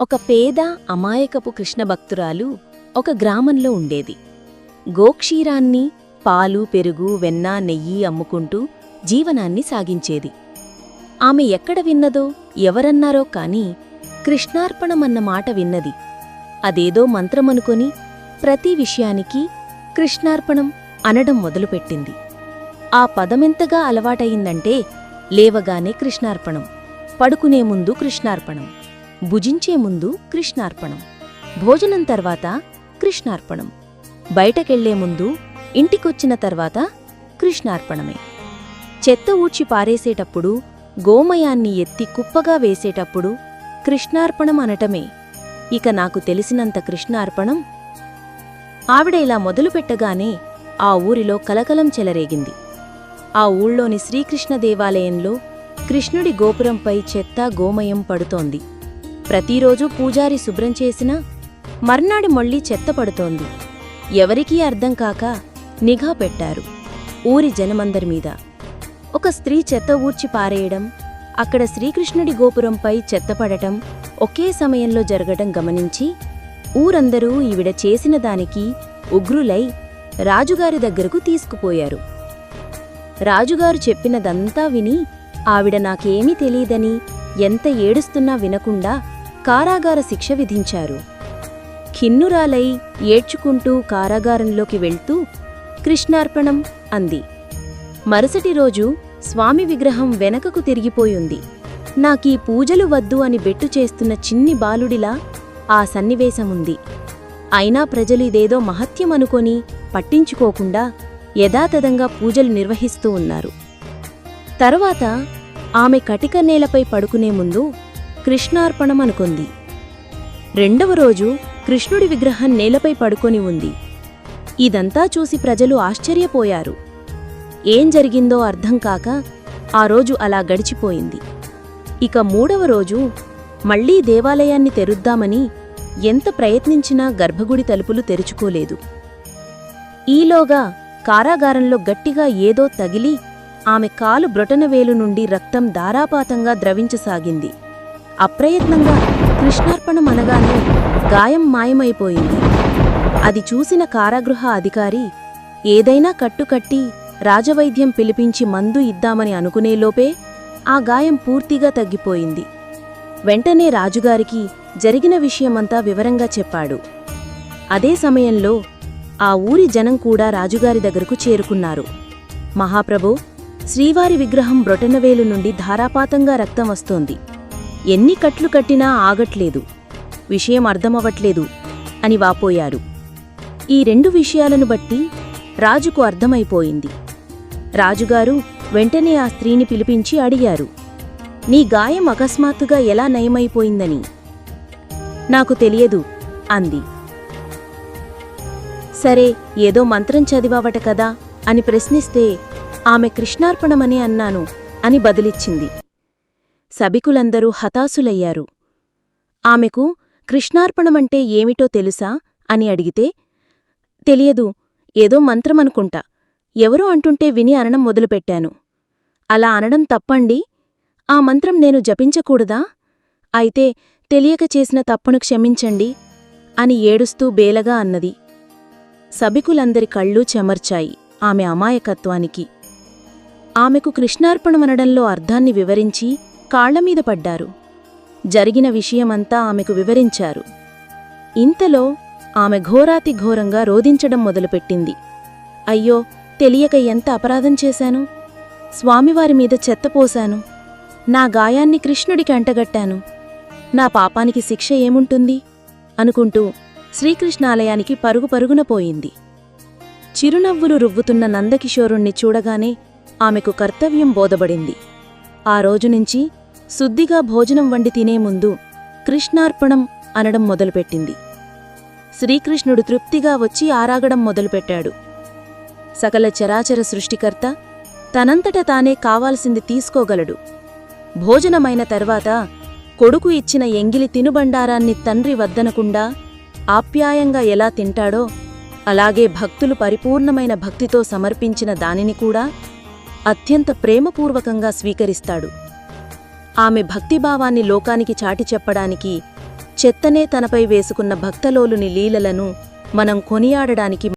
ఒక పేద అమాయకపు కృష్ణ భక్తురాలు ఒక గ్రామంలో ఉండేది. గోక్షీరాన్ని పాలు పెరుగు వెన్న నెయ్యి అమ్ముకుంటూ జీవనాన్ని సాగించేది. ఆమె ఎక్కడ విన్నదో ఎవరన్నారో కాని కృష్ణార్పణమన్న మాట విన్నది. అదేదో మంత్రమనుకొని ప్రతి విషయానికి కృష్ణార్పణం అనడం మొదలుపెట్టింది. ఆ పదమెంతగా అలవాటయిందంటే లేవగానే కృష్ణార్పణం పడుకునే ముందు కృష్ణార్పణం. భుజించే ముందు కృష్ణార్పణం. భోజనం తర్వాత కృష్ణార్పణం. బయటకెళ్ళే ముందు ఇంటికొచ్చిన తర్వాత కృష్ణార్పణమే. చెత్త ఊడ్చి పారేసేటప్పుడు గోమయాన్ని ఎత్తి కుప్పగా వేసేటప్పుడు కృష్ణార్పణం అనటమే. ఇక నాకు తెలిసినంత కృష్ణార్పణం. ఆవిడ ఇలా మొదలుపెట్టగానే ఆ ఊరిలో కలకలం చెలరేగింది. ఆ ఊళ్ళోని శ్రీకృష్ణ దేవాలయంలో కృష్ణుడి గోపురంపై చెత్త గోమయం పడుతోంది. ప్రతిరోజూ పూజారి శుభ్రం చేసినా మర్నాడి మళ్ళీ చెత్త పడుతోంది. ఎవరికీ అర్థం కాక నిఘా పెట్టారు ఊరి జనమందరి మీద. ఒక స్త్రీ చెత్త ఊడ్చి పారేయడం అక్కడ శ్రీకృష్ణుడి గోపురంపై చెత్త పడటం ఒకే సమయంలో జరగటం గమనించి ఊరందరూ ఈవిడ చేసిన దానికి ఉగ్రులై రాజుగారి దగ్గరకు తీసుకుపోయారు. రాజుగారు చెప్పినదంతా విని ఆవిడ నాకేమీ తెలీదని ఎంత ఏడుస్తున్నా వినకుండా కారాగార శిక్ష విధించారు. ఖిన్నురాలై ఏడ్చుకుంటూ కారాగారంలోకి వెళ్తూ కృష్ణార్పణం అంది. మరుసటి రోజు స్వామి విగ్రహం వెనకకు తిరిగిపోయింది. నాకీ పూజలు వద్దు అని బెట్టు చేస్తున్న చిన్ని బాలుడిలా ఆ సన్నివేశముంది. అయినా ప్రజలు ఇదేదో మహత్యమనుకొని పట్టించుకోకుండా యథాతథంగా పూజలు నిర్వహిస్తూ ఉన్నారు. తరువాత ఆమె కటిక నేలపై పడుకునే ముందు కృష్ణార్పణం అనుకుంది రెండవ రోజు కృష్ణుడి విగ్రహం నేలపై పడుకొని ఉంది. ఇదంతా చూసి ప్రజలు ఆశ్చర్యపోయారు. ఏం జరిగిందో అర్థం కాక ఆ రోజు అలా గడిచిపోయింది. ఇక మూడవ రోజు మళ్ళీ దేవాలయాన్ని తెరుద్దామని ఎంత ప్రయత్నించినా గర్భగుడి తలుపులు తెరుచుకోలేదు. ఈలోగా కారాగారంలో గట్టిగా ఏదో తగిలి ఆమె కాలు బ్రొటనవేలు నుండి రక్తం ధారాపాతంగా ద్రవించసాగింది. అప్రయత్నంగా కృష్ణార్పణం అనగానే గాయం మాయమైపోయింది. అది చూసిన కారాగృహ అధికారి ఏదైనా కట్టుకట్టి రాజవైద్యం పిలిపించి మందు ఇద్దామని అనుకునేలోపే ఆ గాయం పూర్తిగా తగ్గిపోయింది. వెంటనే రాజుగారికి జరిగిన విషయమంతా వివరంగా చెప్పాడు. అదే సమయంలో ఆ ఊరి జనం కూడా రాజుగారి దగ్గరకు చేరుకున్నారు. మహాప్రభు శ్రీవారి విగ్రహం బ్రొటనవేలు నుండి ధారాపాతంగా రక్తం వస్తోంది. ఎన్ని కట్లు కట్టినా ఆగట్లేదు. విషయం అర్థమవట్లేదు అని వాపోయారు. ఈ రెండు విషయాలను బట్టి రాజుకు అర్థమైపోయింది. రాజుగారు వెంటనే ఆ స్త్రీని పిలిపించి అడిగారు నీ గాయం అకస్మాత్తుగా ఎలా నయమైపోయిందని? నాకు తెలియదు అంది. సరే ఏదో మంత్రం చదివావట కదా అని ప్రశ్నిస్తే ఆమె కృష్ణార్పణమనే అన్నాను అని బదిలిచ్చింది. సభికులందరూ హతాశులయ్యారు. ఆమెకు కృష్ణార్పణమంటే ఏమిటో తెలుసా? అని అడిగితే తెలియదు ఏదో మంత్రమనుకుంటా. ఎవరో అంటుంటే విని అనడం మొదలుపెట్టాను. అలా అనడం తప్పండి. ఆ మంత్రం నేను జపించకూడదా? అయితే తెలియక చేసిన తప్పును క్షమించండి అని ఏడుస్తూ బేలగా అన్నది. సభికులందరి కళ్ళు చెమర్చాయి ఆమె అమాయకత్వానికి. ఆమెకు కృష్ణార్పణమనడంలో అర్థాన్ని వివరించి కాళ్ళమీద పడ్డారు. జరిగిన విషయమంతా ఆమెకు వివరించారు. ఇంతలో ఆమె ఘోరాతి ఘోరంగా రోధించడం మొదలుపెట్టింది. అయ్యో తెలియక ఎంత అపరాధం చేశాను? స్వామివారి మీద చెత్తపోశాను నా గాయాన్ని కృష్ణుడికి అంటగట్టాను. నా పాపానికి శిక్ష ఏముంటుంది? అనుకుంటూ శ్రీకృష్ణాలయానికి పరుగు పరుగున పోయింది. చిరునవ్వులు రువ్వుతున్న నందకిషోరుణ్ణి చూడగానే ఆమెకు కర్తవ్యం బోధబడింది ఆ రోజునుంచి శుద్ధిగా భోజనం వండి తినే ముందు కృష్ణార్పణం అనడం మొదలుపెట్టింది. శ్రీకృష్ణుడు తృప్తిగా వచ్చి ఆరాగడం మొదలుపెట్టాడు. సకల చరాచర సృష్టికర్త తనంతట తానే కావాల్సింది తీసుకోగలడు. భోజనమైన తర్వాత కొడుకు ఇచ్చిన ఎంగిలి తినుబండారాన్ని తండ్రి వద్దనకుండా ఆప్యాయంగా ఎలా తింటాడో అలాగే భక్తులు పరిపూర్ణమైన భక్తితో సమర్పించిన దానిని కూడా అత్యంత ప్రేమపూర్వకంగా స్వీకరిస్తాడు. ఆమె భక్తిభావాన్ని లోకానికి చాటి చెప్పడానికి చెత్తనే తనపై వేసుకున్న భక్తలోలుని లీలలను మనం కొనియాడడానికి